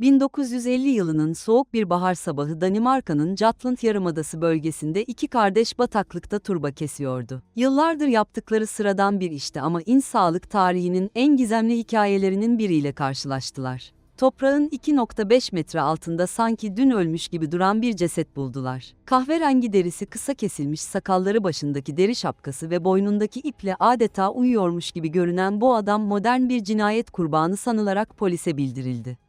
1950 yılının soğuk bir bahar sabahı Danimarka'nın Jutland Yarımadası bölgesinde iki kardeş bataklıkta turba kesiyordu. Yıllardır yaptıkları sıradan bir işti ama in sağlık tarihinin en gizemli hikayelerinin biriyle karşılaştılar. Toprağın 2.5 metre altında sanki dün ölmüş gibi duran bir ceset buldular. Kahverengi derisi kısa kesilmiş sakalları başındaki deri şapkası ve boynundaki iple adeta uyuyormuş gibi görünen bu adam modern bir cinayet kurbanı sanılarak polise bildirildi.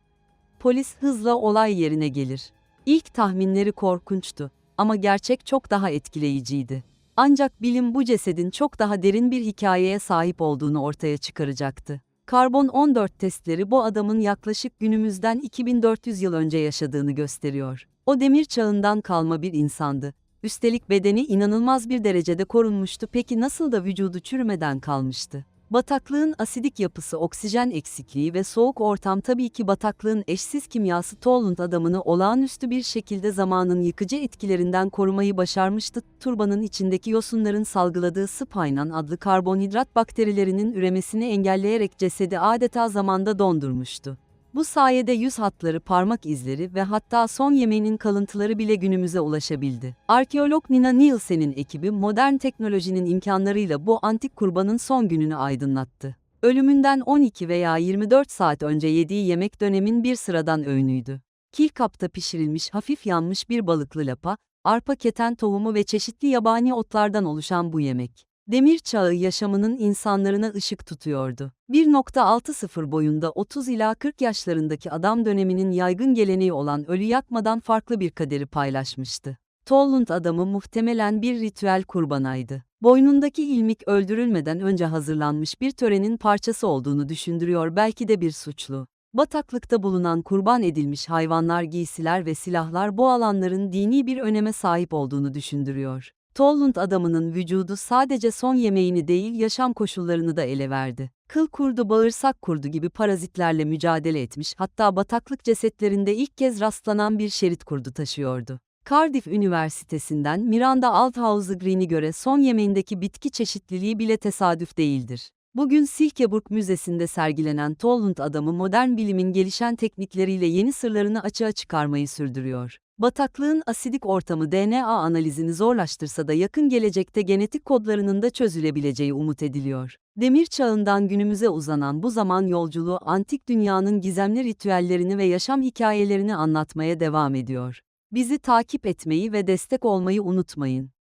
Polis hızla olay yerine gelir. İlk tahminleri korkunçtu ama gerçek çok daha etkileyiciydi. Ancak bilim bu cesedin çok daha derin bir hikayeye sahip olduğunu ortaya çıkaracaktı. Karbon 14 testleri bu adamın yaklaşık günümüzden 2400 yıl önce yaşadığını gösteriyor. O demir çağından kalma bir insandı. Üstelik bedeni inanılmaz bir derecede korunmuştu. Peki nasıl da vücudu çürümeden kalmıştı? Bataklığın asidik yapısı, oksijen eksikliği ve soğuk ortam tabii ki bataklığın eşsiz kimyası Tollund adamını olağanüstü bir şekilde zamanın yıkıcı etkilerinden korumayı başarmıştı. Turbanın içindeki yosunların salgıladığı spainan adlı karbonhidrat bakterilerinin üremesini engelleyerek cesedi adeta zamanda dondurmuştu. Bu sayede yüz hatları, parmak izleri ve hatta son yemeğinin kalıntıları bile günümüze ulaşabildi. Arkeolog Nina Nielsen'in ekibi modern teknolojinin imkanlarıyla bu antik kurbanın son gününü aydınlattı. Ölümünden 12 veya 24 saat önce yediği yemek dönemin bir sıradan öğünüydü. Kilkapta pişirilmiş hafif yanmış bir balıklı lapa, arpa keten tohumu ve çeşitli yabani otlardan oluşan bu yemek. Demir çağı yaşamının insanlarına ışık tutuyordu. 1.60 boyunda 30 ila 40 yaşlarındaki adam döneminin yaygın geleneği olan ölü yakmadan farklı bir kaderi paylaşmıştı. Tollund adamı muhtemelen bir ritüel kurbanaydı. Boynundaki ilmik öldürülmeden önce hazırlanmış bir törenin parçası olduğunu düşündürüyor belki de bir suçlu. Bataklıkta bulunan kurban edilmiş hayvanlar, giysiler ve silahlar bu alanların dini bir öneme sahip olduğunu düşündürüyor. Tollund adamının vücudu sadece son yemeğini değil yaşam koşullarını da ele verdi. Kıl kurdu, bağırsak kurdu gibi parazitlerle mücadele etmiş hatta bataklık cesetlerinde ilk kez rastlanan bir şerit kurdu taşıyordu. Cardiff Üniversitesi'nden Miranda Althouse-Green'e göre son yemeğindeki bitki çeşitliliği bile tesadüf değildir. Bugün Silkeborg Müzesi'nde sergilenen Tollund adamı modern bilimin gelişen teknikleriyle yeni sırlarını açığa çıkarmayı sürdürüyor. Bataklığın asidik ortamı DNA analizini zorlaştırsa da yakın gelecekte genetik kodlarının da çözülebileceği umut ediliyor. Demir çağından günümüze uzanan bu zaman yolculuğu antik dünyanın gizemli ritüellerini ve yaşam hikayelerini anlatmaya devam ediyor. Bizi takip etmeyi ve destek olmayı unutmayın.